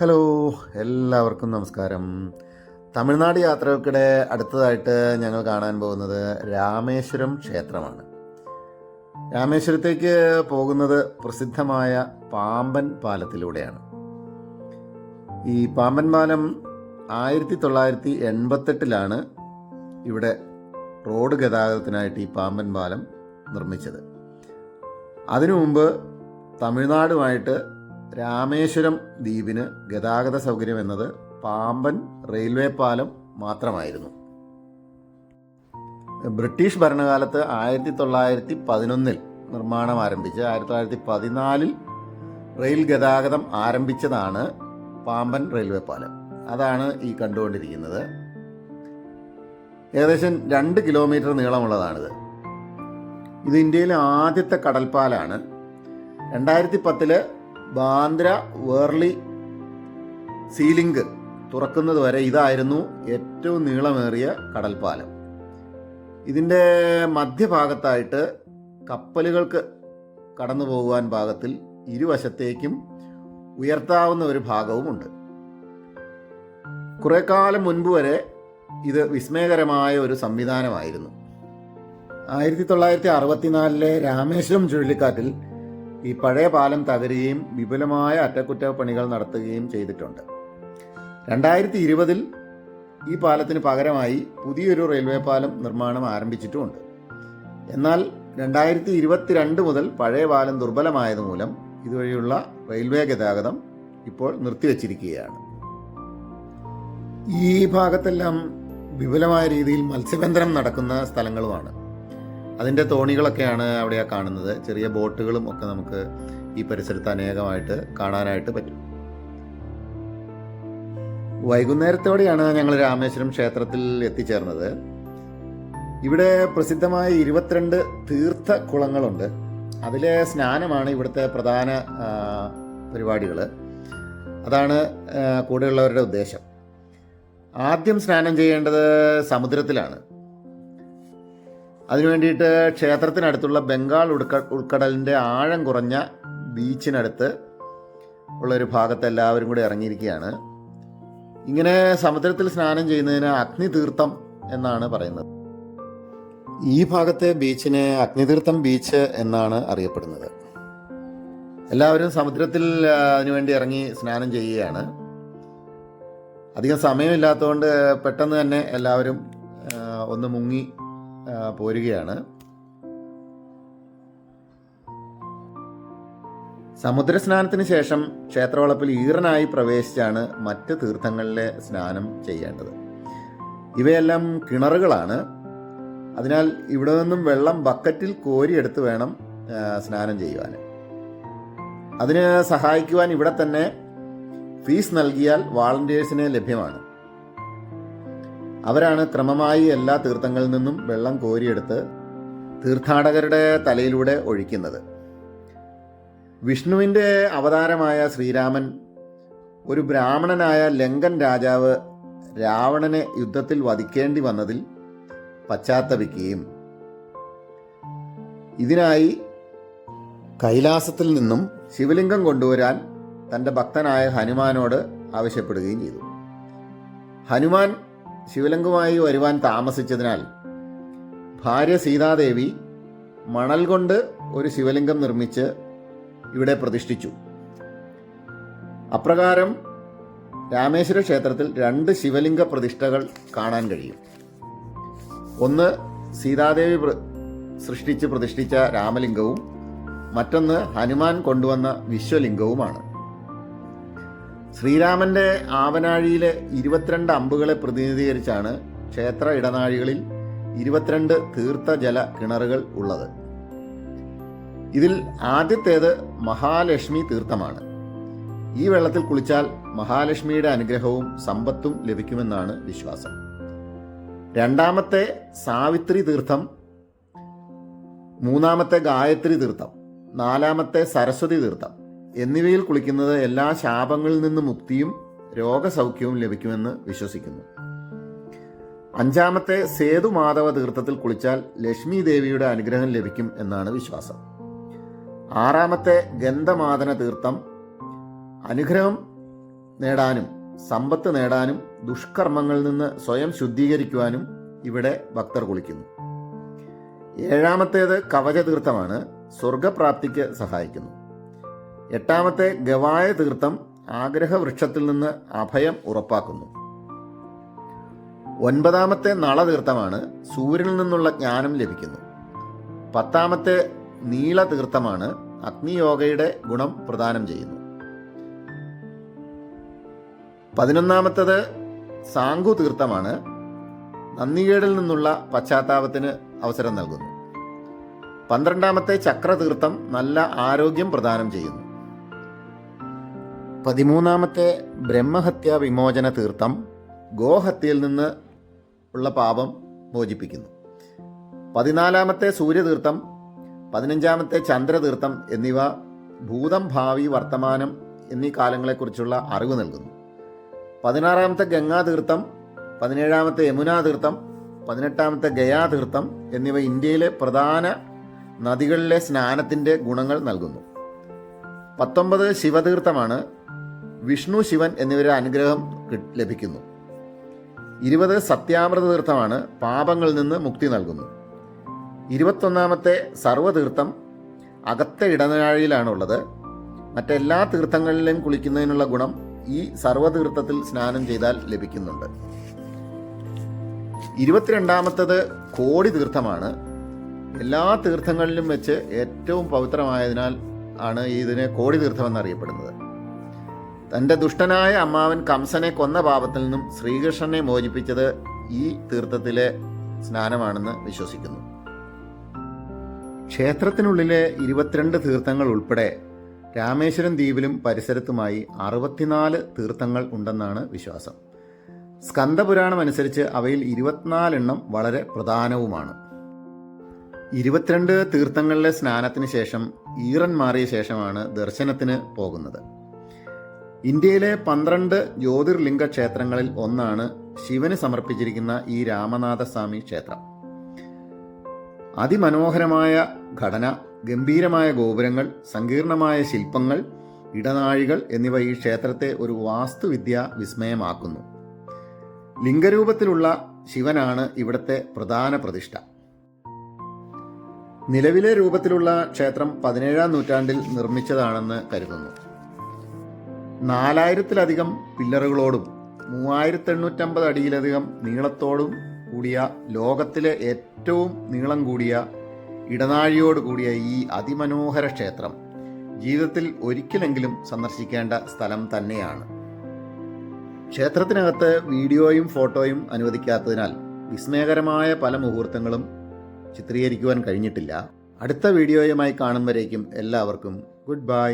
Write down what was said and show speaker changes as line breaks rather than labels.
Hello എല്ലാവർക്കും നമസ്കാരം. തമിഴ്നാട് യാത്രകൾക്കിടെ അടുത്തതായിട്ട് ഞങ്ങൾ കാണാൻ പോകുന്നത് രാമേശ്വരം ക്ഷേത്രമാണ്. രാമേശ്വരത്തേക്ക് പോകുന്നത് പ്രസിദ്ധമായ പാമ്പൻ പാലത്തിലൂടെയാണ്. ഈ പാമ്പൻ പാലം ആയിരത്തി തൊള്ളായിരത്തി എൺപത്തെട്ടിലാണ് ഇവിടെ റോഡ് ഗതാഗതത്തിനായിട്ട് ഈ പാമ്പൻ പാലം നിർമ്മിച്ചത്. അതിനു മുമ്പ് തമിഴ്നാടുമായിട്ട് രാമേശ്വരം ദ്വീപിന് ഗതാഗത സൗകര്യം എന്നത് പാമ്പൻ റെയിൽവേ പാലം മാത്രമായിരുന്നു. ബ്രിട്ടീഷ് ഭരണകാലത്ത് ആയിരത്തി തൊള്ളായിരത്തി പതിനൊന്നിൽ നിർമ്മാണം ആരംഭിച്ച് ആയിരത്തി തൊള്ളായിരത്തി പതിനാലിൽ റെയിൽ ഗതാഗതം ആരംഭിച്ചതാണ് പാമ്പൻ റെയിൽവേ പാലം. അതാണ് ഈ കണ്ടുകൊണ്ടിരിക്കുന്നത്. ഏകദേശം രണ്ട് കിലോമീറ്റർ നീളമുള്ളതാണിത്. ഇത് ഇന്ത്യയിലെ ആദ്യത്തെ കടൽപ്പാലാണ്. രണ്ടായിരത്തി പത്തിൽ ബാന്ദ്ര വേർലി സീലിംഗ് തുറക്കുന്നത് വരെ ഇതായിരുന്നു ഏറ്റവും നീളമേറിയ കടൽപ്പാലം. ഇതിന്റെ മധ്യഭാഗത്തായിട്ട് കപ്പലുകൾക്ക് കടന്നു പോകുവാൻ പാകത്തിൽ ഇരുവശത്തേക്കും ഉയർത്താവുന്ന ഒരു ഭാഗവുമുണ്ട് കുറെ കാലം മുൻപ് വരെ ഇത് വിസ്മയകരമായ ഒരു സംവിധാനമായിരുന്നു. ആയിരത്തി തൊള്ളായിരത്തി അറുപത്തിനാലിലെ രാമേശ്വരം ചുഴലിക്കാറ്റിൽ ഈ പഴയ പാലം തകരുകയും വിപുലമായ അറ്റകുറ്റപ്പണികൾ നടത്തുകയും ചെയ്തിട്ടുണ്ട്. രണ്ടായിരത്തി ഇരുപതിൽ ഈ പാലത്തിന് പകരമായി പുതിയൊരു റെയിൽവേ പാലം നിർമ്മാണം ആരംഭിച്ചിട്ടുമുണ്ട്. എന്നാൽ രണ്ടായിരത്തി ഇരുപത്തിരണ്ട് മുതൽ പഴയ പാലം ദുർബലമായത് മൂലം ഇതുവഴിയുള്ള റെയിൽവേ ഗതാഗതം ഇപ്പോൾ നിർത്തിവച്ചിരിക്കുകയാണ്. ഈ ഭാഗത്തെല്ലാം വിപുലമായ രീതിയിൽ മത്സ്യബന്ധനം നടക്കുന്ന സ്ഥലങ്ങളുമാണ്. അതിന്റെ തോണികളൊക്കെയാണ് അവിടെ കാണുന്നത്. ചെറിയ ബോട്ടുകളും ഒക്കെ നമുക്ക് ഈ പരിസരത്ത് അനേകമായിട്ട് കാണാനായിട്ട് പറ്റും. വൈകുന്നേരത്തോടെയാണ് ഞങ്ങൾ രാമേശ്വരം ക്ഷേത്രത്തിൽ എത്തിച്ചേർന്നത്. ഇവിടെ പ്രസിദ്ധമായ ഇരുപത്തിരണ്ട് തീർത്ഥ കുളങ്ങളുണ്ട് അതിലെ സ്നാനമാണ് ഇവിടുത്തെ പ്രധാന പരിപാടികൾ അതാണ് കൂടെയുള്ളവരുടെ ഉദ്ദേശം. ആദ്യം സ്നാനം ചെയ്യേണ്ടത് സമുദ്രത്തിലാണ്. അതിനു വേണ്ടിയിട്ട് ക്ഷേത്രത്തിനടുത്തുള്ള ബംഗാൾ ഉൾക്ക ഉൾക്കടലിന്റെ ആഴം കുറഞ്ഞ ബീച്ചിനടുത്ത് ഉള്ളൊരു ഭാഗത്ത് എല്ലാവരും കൂടി ഇറങ്ങിയിരിക്കുകയാണ്. ഇങ്ങനെ സമുദ്രത്തിൽ സ്നാനം ചെയ്യുന്നതിന് അഗ്നിതീർത്ഥം എന്നാണ് പറയുന്നത്. ഈ ഭാഗത്തെ ബീച്ചിനെ അഗ്നിതീർത്ഥം ബീച്ച് എന്നാണ് അറിയപ്പെടുന്നത്. എല്ലാവരും സമുദ്രത്തിൽ അതിനുവേണ്ടി ഇറങ്ങി സ്നാനം ചെയ്യുകയാണ്. അധികം സമയമില്ലാത്തതുകൊണ്ട് പെട്ടെന്ന് തന്നെ എല്ലാവരും ഒന്ന് മുങ്ങി പോരുകയാണ്. സമുദ്ര സ്നാനത്തിന് ശേഷം ക്ഷേത്രവളപ്പിൽ ഈറനായി പ്രവേശിച്ചാണ് മറ്റ് തീർത്ഥങ്ങളിലെ സ്നാനം ചെയ്യേണ്ടത്. ഇവയെല്ലാം കിണറുകളാണ്. അതിനാൽ ഇവിടെ നിന്നും വെള്ളം ബക്കറ്റിൽ കോരിയെടുത്ത് വേണം സ്നാനം ചെയ്യുവാൻ. അതിന് സഹായിക്കുവാൻ ഇവിടെ തന്നെ ഫീസ് നൽകിയാൽ വാളണ്ടിയേഴ്സിന് ലഭ്യമാണ്. അവരാണ് ക്രമമായി എല്ലാ തീർത്ഥങ്ങളിൽ നിന്നും വെള്ളം കോരിയെടുത്ത് തീർത്ഥാടകരുടെ തലയിലൂടെ ഒഴിക്കുന്നത്. വിഷ്ണുവിന്റെ അവതാരമായ ശ്രീരാമൻ ഒരു ബ്രാഹ്മണനായ ലങ്കൻ രാജാവ് രാവണനെ യുദ്ധത്തിൽ വധിക്കേണ്ടി വന്നതിൽ പശ്ചാത്തപിക്കുകയും ഇതിനായി കൈലാസത്തിൽ നിന്നും ശിവലിംഗം കൊണ്ടുവരാൻ തന്റെ ഭക്തനായ ഹനുമാനോട് ആവശ്യപ്പെടുകയും ചെയ്തു. ഹനുമാൻ ശിവലിംഗമായി വരുവാൻ താമസിച്ചതിനാൽ ഭാര്യ സീതാദേവി മണൽ കൊണ്ട് ഒരു ശിവലിംഗം നിർമ്മിച്ച് ഇവിടെ പ്രതിഷ്ഠിച്ചു. അപ്രകാരം രാമേശ്വര ക്ഷേത്രത്തിൽ രണ്ട് ശിവലിംഗ പ്രതിഷ്ഠകൾ കാണാൻ കഴിയും. ഒന്ന് സീതാദേവി സൃഷ്ടിച്ച് പ്രതിഷ്ഠിച്ച രാമലിംഗവും മറ്റൊന്ന് ഹനുമാൻ കൊണ്ടുവന്ന വിശ്വലിംഗവുമാണ്. ശ്രീരാമന്റെ ആവനാഴിയിലെ ഇരുപത്തിരണ്ട് അമ്പുകളെ പ്രതിനിധീകരിച്ചാണ് ക്ഷേത്ര ഇടനാഴികളിൽ ഇരുപത്തിരണ്ട് തീർത്ഥ ജല കിണറുകൾ ഉള്ളത്. ഇതിൽ ആദ്യത്തേത് മഹാലക്ഷ്മി തീർത്ഥമാണ്. ഈ വെള്ളത്തിൽ കുളിച്ചാൽ മഹാലക്ഷ്മിയുടെ അനുഗ്രഹവും സമ്പത്തും ലഭിക്കുമെന്നാണ് വിശ്വാസം. രണ്ടാമത്തെ സാവിത്രി തീർത്ഥം മൂന്നാമത്തെ ഗായത്രി തീർത്ഥം നാലാമത്തെ സരസ്വതി തീർത്ഥം എന്നിവയിൽ കുളിക്കുന്നത് എല്ലാ ശാപങ്ങളിൽ നിന്ന് മുക്തിയും രോഗസൗഖ്യവും ലഭിക്കുമെന്ന് വിശ്വസിക്കുന്നു. അഞ്ചാമത്തെ സേതുമാധവ തീർത്ഥത്തിൽ കുളിച്ചാൽ ലക്ഷ്മി ദേവിയുടെ അനുഗ്രഹം ലഭിക്കും എന്നാണ് വിശ്വാസം. ആറാമത്തെ ഗന്ധമാതന തീർത്ഥം അനുഗ്രഹം നേടാനും സമ്പത്ത് നേടാനും ദുഷ്കർമ്മങ്ങളിൽ നിന്ന് സ്വയം ശുദ്ധീകരിക്കുവാനും ഇവിടെ ഭക്തർ കുളിക്കുന്നു. ഏഴാമത്തേത് കവചതീർത്ഥമാണ് സ്വർഗപ്രാപ്തിക്ക് സഹായിക്കുന്നു. എട്ടാമത്തെ ഗവായ തീർത്ഥം ആഗ്രഹവൃക്ഷത്തിൽ നിന്ന് അഭയം ഉറപ്പാക്കുന്നു. ഒൻപതാമത്തെ നളതീർത്ഥമാണ് സൂര്യനിൽ നിന്നുള്ള ജ്ഞാനം ലഭിക്കുന്നു. പത്താമത്തെ നീളതീർത്ഥമാണ് അഗ്നിയോഗയുടെ ഗുണം പ്രദാനം ചെയ്യുന്നു. പതിനൊന്നാമത്തത് സാങ്കു തീർത്ഥമാണ് നന്ദികേടിൽ നിന്നുള്ള പശ്ചാത്താപത്തിന് അവസരം നൽകുന്നു. പന്ത്രണ്ടാമത്തെ ചക്രതീർത്ഥം നല്ല ആരോഗ്യം പ്രദാനം ചെയ്യുന്നു. പതിമൂന്നാമത്തെ ബ്രഹ്മഹത്യാ വിമോചന തീർത്ഥം ഗോഹത്യയിൽ നിന്ന് ഉള്ള പാപം മോചിപ്പിക്കുന്നു. പതിനാലാമത്തെ സൂര്യതീർത്ഥം പതിനഞ്ചാമത്തെ ചന്ദ്രതീർത്ഥം എന്നിവ ഭൂതം ഭാവി വർത്തമാനം എന്നീ കാലങ്ങളെക്കുറിച്ചുള്ള അറിവ് നൽകുന്നു. പതിനാറാമത്തെ ഗംഗാതീർത്ഥം പതിനേഴാമത്തെ യമുനാതീർത്ഥം പതിനെട്ടാമത്തെ ഗയാതീർത്ഥം എന്നിവ ഇന്ത്യയിലെ പ്രധാന നദികളിലെ സ്നാനത്തിന്റെ ഗുണങ്ങൾ നൽകുന്നു. പത്തൊമ്പത് ശിവതീർത്ഥമാണ് വിഷ്ണു ശിവൻ എന്നിവരുടെ അനുഗ്രഹം ലഭിക്കുന്നു. ഇരുപത് സത്യാമൃത തീർത്ഥമാണ് പാപങ്ങളിൽ നിന്ന് മുക്തി നൽകുന്നു. ഇരുപത്തൊന്നാമത്തെ സർവതീർത്ഥം അകത്തെ ഇടനാഴിയിലാണുള്ളത്. മറ്റെല്ലാ തീർത്ഥങ്ങളിലും കുളിക്കുന്നതിനുള്ള ഗുണം ഈ സർവതീർത്ഥത്തിൽ സ്നാനം ചെയ്താൽ ലഭിക്കുന്നുണ്ട്. ഇരുപത്തിരണ്ടാമത്തത് കോടി തീർത്ഥമാണ്. എല്ലാ തീർത്ഥങ്ങളിലും വെച്ച് ഏറ്റവും പവിത്രമായതിനാൽ ആണ് ഇതിനെ കോടി തീർത്ഥം എന്നറിയപ്പെടുന്നത്. തന്റെ ദുഷ്ടനായ അമ്മാവൻ കംസനെ കൊന്ന പാപത്തിൽ നിന്നും ശ്രീകൃഷ്ണനെ മോചിപ്പിച്ചത് ഈ തീർത്ഥത്തിലെ സ്നാനമാണെന്ന് വിശ്വസിക്കുന്നു. ക്ഷേത്രത്തിനുള്ളിലെ ഇരുപത്തിരണ്ട് തീർത്ഥങ്ങൾ ഉൾപ്പെടെ രാമേശ്വരം ദ്വീപിലും പരിസരത്തുമായി അറുപത്തിനാല് തീർത്ഥങ്ങൾ ഉണ്ടെന്നാണ് വിശ്വാസം. സ്കന്ദപുരാണം അനുസരിച്ച് അവയിൽ ഇരുപത്തിനാലെണ്ണം വളരെ പ്രധാനവുമാണ്. ഇരുപത്തിരണ്ട് തീർത്ഥങ്ങളിലെ സ്നാനത്തിന് ശേഷം ഈറൻ മാറിയ ശേഷമാണ് ദർശനത്തിന് പോകുന്നത്. ഇന്ത്യയിലെ പന്ത്രണ്ട് ജ്യോതിർലിംഗ ക്ഷേത്രങ്ങളിൽ ഒന്നാണ് ശിവന് സമർപ്പിച്ചിരിക്കുന്ന ഈ രാമനാഥസ്വാമി ക്ഷേത്രം. അതിമനോഹരമായ ഘടന ഗംഭീരമായ ഗോപുരങ്ങൾ സങ്കീർണമായ ശില്പങ്ങൾ ഇടനാഴികൾ എന്നിവ ഈ ക്ഷേത്രത്തെ ഒരു വാസ്തുവിദ്യ വിസ്മയമാക്കുന്നു. ലിംഗരൂപത്തിലുള്ള ശിവനാണ് ഇവിടത്തെ പ്രധാന പ്രതിഷ്ഠ. നിലവിലെ രൂപത്തിലുള്ള ക്ഷേത്രം പതിനേഴാം നൂറ്റാണ്ടിൽ നിർമ്മിച്ചതാണെന്ന് കരുതുന്നു. നാലായിരത്തിലധികം പില്ലറുകളോടും മൂവായിരത്തി എണ്ണൂറ്റമ്പത് അടിയിലധികം നീളത്തോടും കൂടിയ ലോകത്തിലെ ഏറ്റവും നീളം കൂടിയ ഇടനാഴിയോട് കൂടിയ ഈ അതിമനോഹര ക്ഷേത്രം ജീവിതത്തിൽ ഒരിക്കലെങ്കിലും സന്ദർശിക്കേണ്ട സ്ഥലം തന്നെയാണ്. ക്ഷേത്രത്തിനകത്ത് വീഡിയോയും ഫോട്ടോയും അനുവദിക്കാത്തതിനാൽ വിസ്മയകരമായ പല മുഹൂർത്തങ്ങളും ചിത്രീകരിക്കുവാൻ കഴിഞ്ഞിട്ടില്ല. അടുത്ത വീഡിയോയുമായി കാണും എല്ലാവർക്കും ഗുഡ് ബൈ.